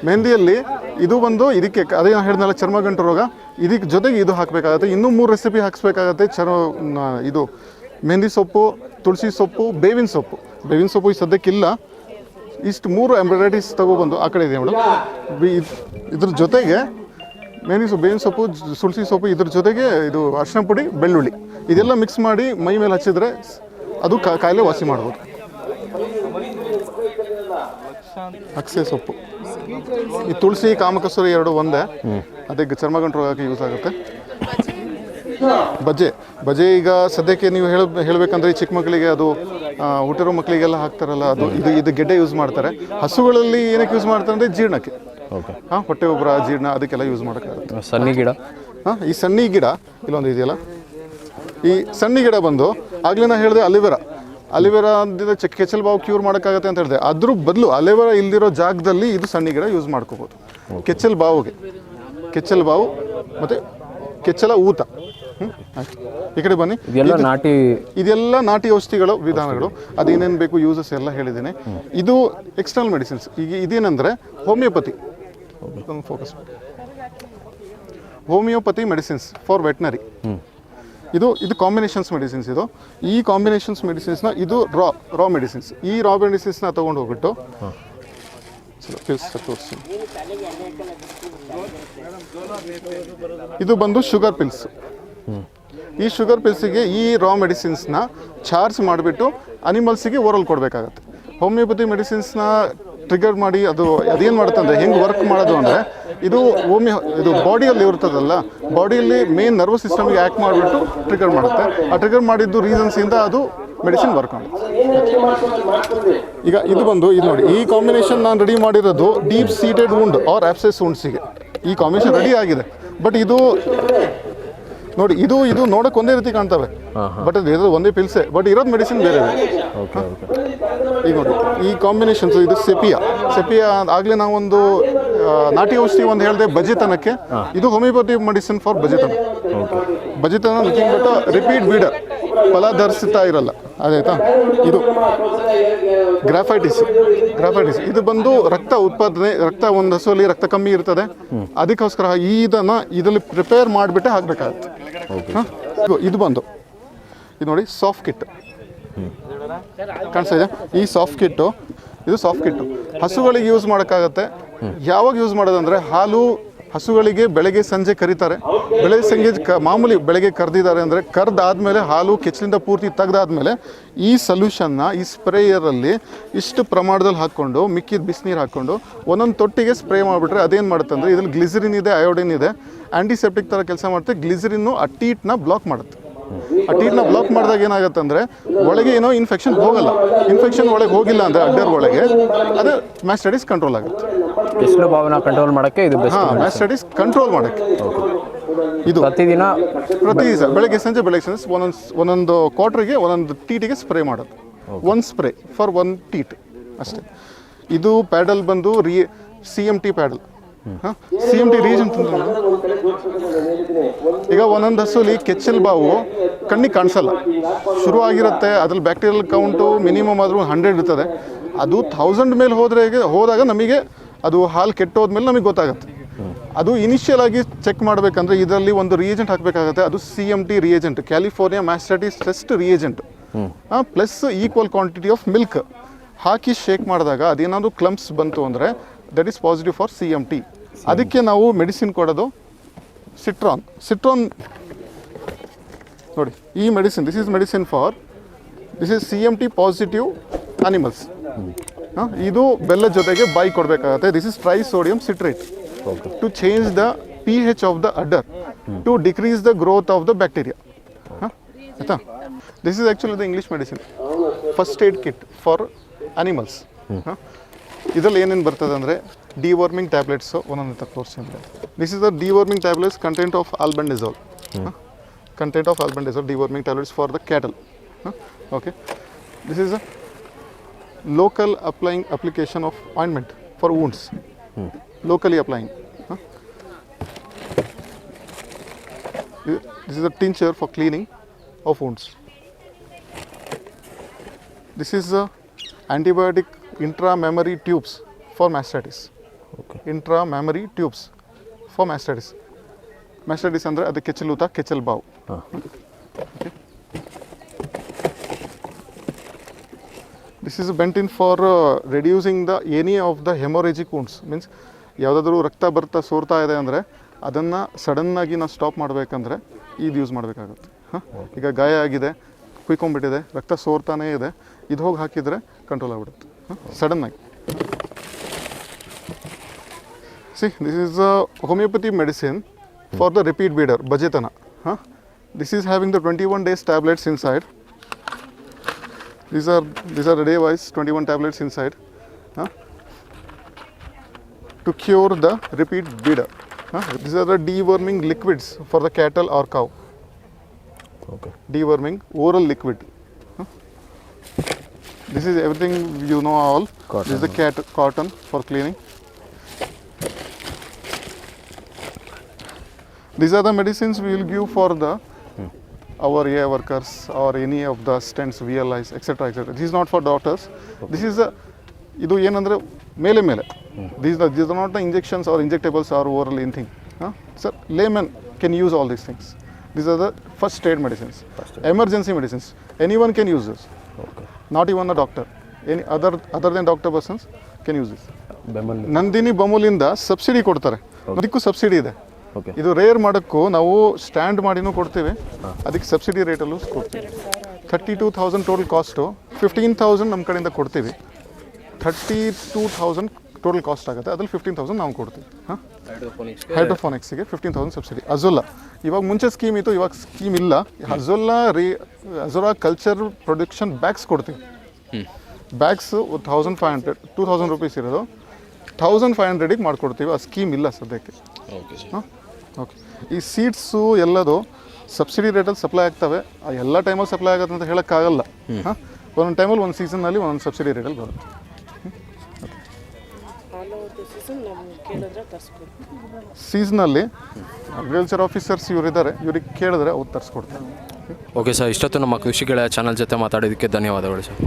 ಮೆಹಂದಿಯಲ್ಲಿ ಇದು ಬಂದು ಇದಕ್ಕೆ ಅದೇ ನಾನು ಹೇಳಿದ್ನಲ್ಲ ಚರ್ಮ ಗಂಟು ರೋಗ. ಇದಕ್ಕೆ ಜೊತೆಗೆ ಇದು ಹಾಕಬೇಕಾಗತ್ತೆ. ಇನ್ನೂ ಮೂರು ರೆಸಿಪಿ ಹಾಕಿಸ್ಬೇಕಾಗತ್ತೆ. ಚರ್ಮ ಇದು ಮೆಹಂದಿ ಸೊಪ್ಪು ತುಳಸಿ ಸೊಪ್ಪು ಬೇವಿನ ಸೊಪ್ಪು. ಬೇವಿನ ಸೊಪ್ಪು ಈ ಸದ್ಯಕ್ಕಿಲ್ಲ. ಇಷ್ಟು ಮೂರು ಎಂಬ್ರಾಯ್ಡರೀಸ್ ತಗೊಬಂದು ಆ ಕಡೆ ಇದೆ ಮೇಡಮ್. ಇದ್ರ ಜೊತೆಗೆ ಮೇನಿ ಸೊಪ್ಪು ಬೇವಿನ ಸೊಪ್ಪು ತುಳಸಿ ಸೊಪ್ಪು ಇದ್ರ ಜೊತೆಗೆ ಇದು ಅರಿಶಿನ ಪುಡಿ ಬೆಳ್ಳುಳ್ಳಿ. ಇದೆಲ್ಲ ಮಿಕ್ಸ್ ಮಾಡಿ ಮೈ ಮೇಲೆ ಹಚ್ಚಿದ್ರೆ ಅದು ಕಾ- ಕಾಯಿಲೆ ವಾಸಿ ಮಾಡ್ಬೋದು. ಅಕ್ಸೆ ಸೊಪ್ಪು. ಈ ತುಳಸಿ ಕಾಮಕಸ್ತೂರಿ ಎರಡು ಒಂದೇ. ಅದಕ್ಕೆ ಚರ್ಮಗಂಟು ರೋಗಕ್ಕೆ ಯೂಸ್ ಆಗುತ್ತೆ. ಬಜೆ ಬಜೆ ಈಗ ಸದ್ಯಕ್ಕೆ ನೀವು ಹೇಳ ಹೇಳಬೇಕಂದ್ರೆ ಈ ಚಿಕ್ಕ ಮಕ್ಕಳಿಗೆ ಅದು ಹುಟ್ಟಿರೋ ಮಕ್ಕಳಿಗೆಲ್ಲ ಹಾಕ್ತಾರಲ್ಲ ಅದು ಇದು ಇದು ಗೆಡ್ಡೆ ಯೂಸ್ ಮಾಡ್ತಾರೆ. ಹಸುಗಳಲ್ಲಿ ಏನಕ್ಕೆ ಯೂಸ್ ಮಾಡ್ತಾರೆ ಅಂದರೆ ಜೀರ್ಣಕ್ಕೆ. ಓಕೆ. ಹಾಂ ಹೊಟ್ಟೆ ಗೊಬ್ಬರ ಜೀರ್ಣ ಅದಕ್ಕೆಲ್ಲ ಯೂಸ್ ಮಾಡೋಕ್ಕಾಗುತ್ತೆ. ಸಣ್ಣ ಗಿಡ? ಹಾಂ ಈ ಸಣ್ಣ ಗಿಡ ಇಲ್ಲೊಂದು ಇದೆಯಲ್ಲ? ಈ ಸಣ್ಣ ಗಿಡ ಬಂದು ಆಗಲೇ ನಾನು ಹೇಳಿದೆ ಅಲಿವೆರಾ. ಅಲಿವೆರಾ ಅಂದಿದ್ರೆ ಚೆಕ್ ಕೆಚ್ಚಲ್ ಬಾವು ಕ್ಯೂರ್ ಮಾಡೋಕ್ಕಾಗತ್ತೆ ಅಂತ ಹೇಳಿದೆ. ಅದ್ರ ಬದಲು ಅಲಿವೆರಾ ಇಲ್ದಿರೋ ಜಾಗದಲ್ಲಿ ಇದು ಸಣ್ಣ ಗಿಡ ಯೂಸ್ ಮಾಡ್ಕೋಬೋದು. ಕೆಚ್ಚಲ್ ಬಾವುಗೆ. ಕೆಚ್ಚಲ್ ಬಾವು ಮತ್ತು ಕೆಚ್ಚಲ ಊತ. ಈ ಕಡೆ ಬನ್ನಿ. ಇದೆಲ್ಲ ನಾಟಿ ಇದೆಲ್ಲ ನಾಟಿ ಔಷಧಿಗಳು ವಿಧಾನಗಳು. ಅದೇನೇನು ಬೇಕು ಯೂಸಸ್ ಎಲ್ಲ ಹೇಳಿದ್ದೀನಿ. ಇದು ಎಕ್ಸ್ಟರ್ನಲ್ ಮೆಡಿಸಿನ್ಸ್ ಈಗ ಇದೇನೆಂದರೆ homeopathy focus homeopathy medicines for veterinary ಇದು ಇದು ಕಾಂಬಿನೇಷನ್ಸ್ ಮೆಡಿಸಿನ್ಸ್ ಇದು. ಈ ಕಾಂಬಿನೇಷನ್ಸ್ ಮೆಡಿಸಿನ್ಸ್ನ ಇದು ರಾ ರಾ ಮೆಡಿಸಿನ್ಸ್ ಈ ರಾ ಮೆಡಿಸಿನ್ಸ್ನ ತೊಗೊಂಡು ಹೋಗ್ಬಿಟ್ಟು ಇದು ಬಂದು ಶುಗರ್ ಪಿಲ್ಸ್ ಈ ಶುಗರ್ ಪಿಲ್ಸಿಗೆ ಈ ರಾ ಮೆಡಿಸಿನ್ಸ್ನ ಚಾರ್ಜ್ ಮಾಡಿಬಿಟ್ಟು ಅನಿಮಲ್ಸಿಗೆ ಓರಲ್ ಕೊಡಬೇಕಾಗತ್ತೆ. ಹೋಮಿಯೋಪತಿ ಮೆಡಿಸಿನ್ಸ್ನ ಟ್ರಿಗರ್ ಮಾಡಿ ಅದು ಅದೇನು ಮಾಡುತ್ತೆ ಅಂದರೆ ಹೆಂಗೆ ವರ್ಕ್ ಮಾಡೋದು ಅಂದರೆ ಇದು ಹೋಮಿಯೋ ಇದು ಬಾಡಿಯಲ್ಲಿ ಇರ್ತದಲ್ಲ ಬಾಡಿಯಲ್ಲಿ ಮೇನ್ ನರ್ವಸ್ ಸಿಸ್ಟಮ್ಗೆ ಆ್ಯಕ್ಟ್ ಮಾಡಿಬಿಟ್ಟು ಟ್ರಿಗರ್ ಮಾಡುತ್ತೆ. ಆ ಟ್ರಿಗರ್ ಮಾಡಿದ್ದು ರೀಸನ್ಸಿಂದ ಅದು ಮೆಡಿಸಿನ್ ವರ್ಕ್ ಆಗುತ್ತೆ. ಈಗ ಇದು ಬಂದು ಇದು ನೋಡಿ, ಈ ಕಾಂಬಿನೇಷನ್ ನಾನು ರೆಡಿ ಮಾಡಿರೋದು deep seated wound or abscess ವುಂಡ್ಸಿಗೆ ಈ ಕಾಂಬಿನೇಷನ್ ರೆಡಿ ಆಗಿದೆ. ಬಟ್ ಇದು ನೋಡಿ ಇದು ಇದು ನೋಡಕ್ ಒಂದೇ ರೀತಿ ಕಾಣ್ತವೆ. ಬಟ್ ಅದು ಇರೋದು ಒಂದೇ ಪಿಲ್ಸೆ ಬಟ್ ಇರೋದು ಮೆಡಿಸಿನ್ ಬೇರೆ ಈಗ ನೋಡಿ ಈ ಕಾಂಬಿನೇಷನ್ಸ್ ಇದು ಸೆಪಿಯಾ ಸೆಪಿಯಾ ಆಗಲೇ ನಾವೊಂದು ಒಂದು ನಾಟಿ ಔಷಧಿ ಒಂದು ಹೇಳಿದೆ ಬಜೆತನಕ್ಕೆ. ಇದು ಹೋಮಿಯೋಪತಿ ಮೆಡಿಸಿನ್ ಫಾರ್ ಬಜೆತನ. ಬಜೆತನ ನಥಿಂಗ್ ಬಟ್ ರಿಪೀಟ್ ಬೀಡರ್ ಫಲ ಧರಿಸುತ್ತಾ ಇರಲ್ಲ. ಅದಾಯ್ತಾ? ಇದು ಗ್ರಾಫೈಟಿಸ್. ಗ್ರಾಫೈಟಿಸ್. ಇದು ಬಂದು ರಕ್ತ ಉತ್ಪಾದನೆ ರಕ್ತ ಒಂದು ಹಸುವಲ್ಲಿ ರಕ್ತ ಕಮ್ಮಿ ಇರ್ತದೆ. ಅದಕ್ಕೋಸ್ಕರ ಈ ಇದನ್ನು ಇದರಲ್ಲಿ ಪ್ರಿಪೇರ್ ಮಾಡಿಬಿಟ್ಟೆ ಹಾಕಬೇಕಾಗತ್ತೆ. ಹಾಂ ಇದು ಇದು ಬಂದು. ಇದು ನೋಡಿ ಸಾಫ್ಟ್ ಕಿಟ್ ಕಾಣಿಸ್ತಾ ಇದೆ? ಈ ಸಾಫ್ಟ್ ಕಿಟ್ಟು ಇದು ಸಾಫ್ಟ್ ಕಿಟ್ಟು ಹಸುಗಳಿಗೆ ಯೂಸ್ ಮಾಡೋಕ್ಕಾಗತ್ತೆ. ಯಾವಾಗ ಯೂಸ್ ಮಾಡೋದಂದ್ರೆ ಹಾಲು ಹಸುಗಳಿಗೆ ಬೆಳಗ್ಗೆ ಸಂಜೆ ಕರೀತಾರೆ. ಬೆಳಗ್ಗೆ ಸಂಜೆ ಕ, ಮಾಮೂಲಿ ಬೆಳಗ್ಗೆ ಕರೆದಿದ್ದಾರೆ ಅಂದರೆ ಕರೆದಾದ್ಮೇಲೆ ಹಾಲು ಕೆಚ್ಚಲಿಂದ ಪೂರ್ತಿ ತೆಗ್ದಾದ್ಮೇಲೆ ಈ ಸೊಲ್ಯೂಷನ್ನ ಈ ಸ್ಪ್ರೇಯರಲ್ಲಿ ಇಷ್ಟು ಪ್ರಮಾಣದಲ್ಲಿ ಹಾಕ್ಕೊಂಡು ಮಿಕ್ಕಿದ ಬಿಸಿನೀರು ಹಾಕ್ಕೊಂಡು ಒಂದೊಂದು ತೊಟ್ಟಿಗೆ ಸ್ಪ್ರೇ ಮಾಡಿಬಿಟ್ರೆ ಅದೇನು ಮಾಡುತ್ತೆ ಅಂದರೆ ಇದ್ರಲ್ಲಿ ಗ್ಲಿಸರಿನ್ ಇದೆ ಅಯೋಡಿನ್ ಇದೆ ಆ್ಯಂಟಿಸೆಪ್ಟಿಕ್ ಥರ ಕೆಲಸ ಮಾಡುತ್ತೆ ಗ್ಲಿಸರಿನ್ನು ಆ ಟೀಟ್ನ ಬ್ಲಾಕ್ ಮಾಡುತ್ತೆ. ಆ ಟೀರ್ನ ಬ್ಲಾಕ್ ಮಾಡಿದಾಗ ಏನಾಗುತ್ತೆ ಅಂದರೆ ಒಳಗೆ ಏನೋ ಇನ್ಫೆಕ್ಷನ್ ಹೋಗಲ್ಲ. ಇನ್ಫೆಕ್ಷನ್ ಒಳಗೆ ಹೋಗಿಲ್ಲ ಅಂದರೆ ಅಡ್ಡರ್ ಒಳಗೆ. ಅದು ಸ್ಟಡೀಸ್ ಕಂಟ್ರೋಲ್ ಆಗುತ್ತೆ. ಕೆಸಲು ಭಾವನ ಕಂಟ್ರೋಲ್ ಮಾಡೋಕ್ಕೆ ಇದು ಹಾಂ ಸ್ಟಡೀಸ್ ಕಂಟ್ರೋಲ್ ಮಾಡೋಕ್ಕೆ. ಇದು. ಪ್ರತಿದಿನ ಪ್ರತಿ ದಿವಸ ಬೆಳಗ್ಗೆ ಸಂಜೆ ಬೆಳಗ್ಗೆ ಸಂಜೆ ಒಂದೊಂದು ಒಂದೊಂದು ಕ್ವಾರ್ಟ್ರಿಗೆ ಒಂದೊಂದು ಟೀಟಿಗೆ ಸ್ಪ್ರೇ ಮಾಡೋದು. ಒಂದು ಸ್ಪ್ರೇ ಫಾರ್ ಒನ್ ಟೀಟ್ ಅಷ್ಟೇ. ಇದು ಪ್ಯಾಡಲ್ ಬಂದು ರಿ C M T paddle C M T region ಈಗ ಒಂದೊಂದು ಹಸುಲಿ ಕೆಚ್ಚಲ್ ಬಾವು ಕಣ್ಣಿಗೆ ಕಾಣಿಸಲ್ಲ. ಶುರು ಆಗಿರುತ್ತೆ ಅದ್ರಲ್ಲಿ ಬ್ಯಾಕ್ಟೀರಿಯಲ್ ಕೌಂಟು ಮಿನಿಮಮ್ ಆದರೂ ಹಂಡ್ರೆಡ್ ಇರ್ತದೆ. ಅದು ಥೌಸಂಡ್ ಮೇಲೆ ಹೋದ್ರೆ ಹೋದಾಗ ನಮಗೆ ಅದು ಹಾಲು ಕೆಟ್ಟೋದ್ಮೇಲೆ ನಮಗೆ ಗೊತ್ತಾಗುತ್ತೆ. ಅದು ಇನಿಷಿಯಲ್ ಆಗಿ ಚೆಕ್ ಮಾಡಬೇಕಂದ್ರೆ ಇದರಲ್ಲಿ ಒಂದು ರಿಯೇಜೆಂಟ್ ಹಾಕಬೇಕಾಗುತ್ತೆ. ಅದು C M T reagent California mastitis test reagent plus equal quantity of milk hockey shake ಮಾಡಿದಾಗ ಅದೇನಾದರೂ ಕ್ಲಮ್ಸ್ ಬಂತು ಅಂದರೆ that is positive for C M T ಅದಕ್ಕೆ ನಾವು ಮೆಡಿಸಿನ್ ಕೊಡೋದು. ಸಿಟ್ರಾನ್ ಸಿಟ್ರಾನ್ ನೋಡಿ ಈ medicine this is medicine for this is C M T positive animals ಇದು ಬೆಲ್ಲ ಜೊತೆಗೆ ಬಾಯಿ ಕೊಡಬೇಕಾಗತ್ತೆ. This is tri sodium citrate to change the P H of the udder to decrease the growth of the bacteria ಆಯ್ತಾ? This is actually the English medicine first aid kit for animals ಇದರಲ್ಲಿ ಏನೇನು ಬರ್ತದೆ ಅಂದರೆ deworming tablets ಒಂದೊಂದು ತೋರಿಸಿದ್ರೆ this is the deworming tablets content of albendazole content of albendazole deworming tablets for the cattle okay this is a local applying application of ointment for wounds locally applying huh? Thi- this is a tincture for cleaning of wounds this is a antibiotic intramammary tubes for mastitis Intramammary tubes for mastitis mastitis ಅಂದರೆ ಅದು ಕೆಚ್ಚಲೂತ ಕೆಚ್ಚಲ್ ಬಾವು. This is bent in for reducing the any of the hemorrhagic wounds. Means ಯಾವುದಾದ್ರೂ ರಕ್ತ ಬರ್ತಾ ಸೋರ್ತಾ ಇದೆ ಅಂದರೆ ಅದನ್ನು ಸಡನ್ನಾಗಿ ನಾವು ಸ್ಟಾಪ್ ಮಾಡಬೇಕಂದ್ರೆ ಇದು ಯೂಸ್ ಮಾಡಬೇಕಾಗುತ್ತೆ. ಹಾಂ? ಈಗ ಗಾಯ ಆಗಿದೆ ಕುಯ್ಕೊಂಡ್ಬಿಟ್ಟಿದೆ ರಕ್ತ ಸೋರ್ತಾನೇ ಇದೆ ಇದು ಹೋಗಿ ಹಾಕಿದರೆ ಕಂಟ್ರೋಲ್ ಆಗಿಬಿಡುತ್ತೆ. ಹಾಂ? ಸಡನ್ನಾಗಿ See, this is a homeopathy medicine for the repeat bider Bajetana. Huh? This is having the 21 days tablets inside. These are these are the day wise 21 tablets inside. Huh? To cure the repeat bleeder. Huh? These are the deworming liquids for the cattle or cow. Okay. Deworming oral liquid. This is everything you know all. Cotton. This is the cat cotton for cleaning. These are the medicines we will give for the our AI workers or any of the stents, VLIs, etc. etc. This is not for doctors. This is a ಇದು ಏನಂದರೆ ಮೇಲೆ ಮೇಲೆ. These these are not the injections or injectables or oral anything ಹಾಂ sir layman can use all these things these are the first aid medicines emergency medicines any one can use this not even the doctor any other other than doctor persons can use this Nandini ಬಮೂಲಿಂದ subsidy ಕೊಡ್ತಾರೆ. ಅದಕ್ಕೂ subsidy ಇದೆ. ಇದು rare ಮಾಡೋಕ್ಕೂ ನಾವು stand ಮಾಡಿನೂ ಕೊಡ್ತೀವಿ. ಅದಕ್ಕೆ subsidy ರೇಟಲ್ಲೂ ಕೊಡ್ತೀವಿ. Thirty two thousand total cost fifteen thousand ನಮ್ಮ ಕಡೆಯಿಂದ ಕೊಡ್ತೀವಿ. Thirty two thousand total cost ಆಗುತ್ತೆ. ಅದ್ರಲ್ಲಿ ಫಿಫ್ಟೀನ್ ತೌಸಂಡ್ ನಾವು ಕೊಡ್ತೀವಿ. ಹಾಂ? ಹೈಡ್ರೋಫೋನಿಕ್ಸಿಗೆ ಫಿಫ್ಟೀನ್ ತೌಸಂಡ್ ಸಬ್ಸಿಡಿ ಅಜೋಲಾ ಇವಾಗ ಮುಂಚೆ ಸ್ಕೀಮ್ ಇತ್ತು ಇವಾಗ ಸ್ಕೀಮ್ ಇಲ್ಲ. ಅಜೋಲಾ ರೀ ಅಜೋಲಾ ಕಲ್ಚರ್ ಪ್ರೊಡಕ್ಷನ್ ಬ್ಯಾಗ್ಸ್ ಕೊಡ್ತೀವಿ. Bags thousand five hundred two thousand rupees ಇರೋದು. ಥೌಸಂಡ್ ಫೈವ್ ಹಂಡ್ರೆಡಿಗೆ ಮಾಡ್ಕೊಡ್ತೀವಿ. ಆ ಸ್ಕೀಮ್ ಇಲ್ಲ ಸದ್ಯಕ್ಕೆ. ಹಾಂ? ಓಕೆ ಈ ಸೀಡ್ಸು ಎಲ್ಲದು ಸಬ್ಸಿಡಿ ರೇಟಲ್ಲಿ ಸಪ್ಲೈ ಆಗ್ತವೆ. ಆ ಎಲ್ಲ ಟೈಮಲ್ಲಿ ಸಪ್ಲೈ ಆಗುತ್ತೆ ಅಂತ ಹೇಳೋಕ್ಕಾಗಲ್ಲ. ಹಾಂ? ಒಂದೊಂದು ಟೈಮಲ್ಲಿ ಒಂದು ಸೀಸನ್ನಲ್ಲಿ ಒಂದೊಂದು ಸಬ್ಸಿಡಿ ರೇಟಲ್ಲಿ ಬರುತ್ತೆ. ಸೀಸನಲ್ಲಿ ಅಗ್ರಿಕಲ್ಚರ್ ಆಫೀಸರ್ಸ್ ಇವರಿದ್ದಾರೆ. ಇವ್ರಿಗೆ ಕೇಳಿದ್ರೆ ಅವ್ರು ತರಿಸ್ಕೊಡ್ತಾರೆ. ಓಕೆ ಸರ್ ಇಷ್ಟೊತ್ತು ನಮ್ಮ ಕೃಷಿಗಳ ಚಾನಲ್ ಜೊತೆ ಮಾತಾಡೋದಕ್ಕೆ ಧನ್ಯವಾದಗಳು ಸರ್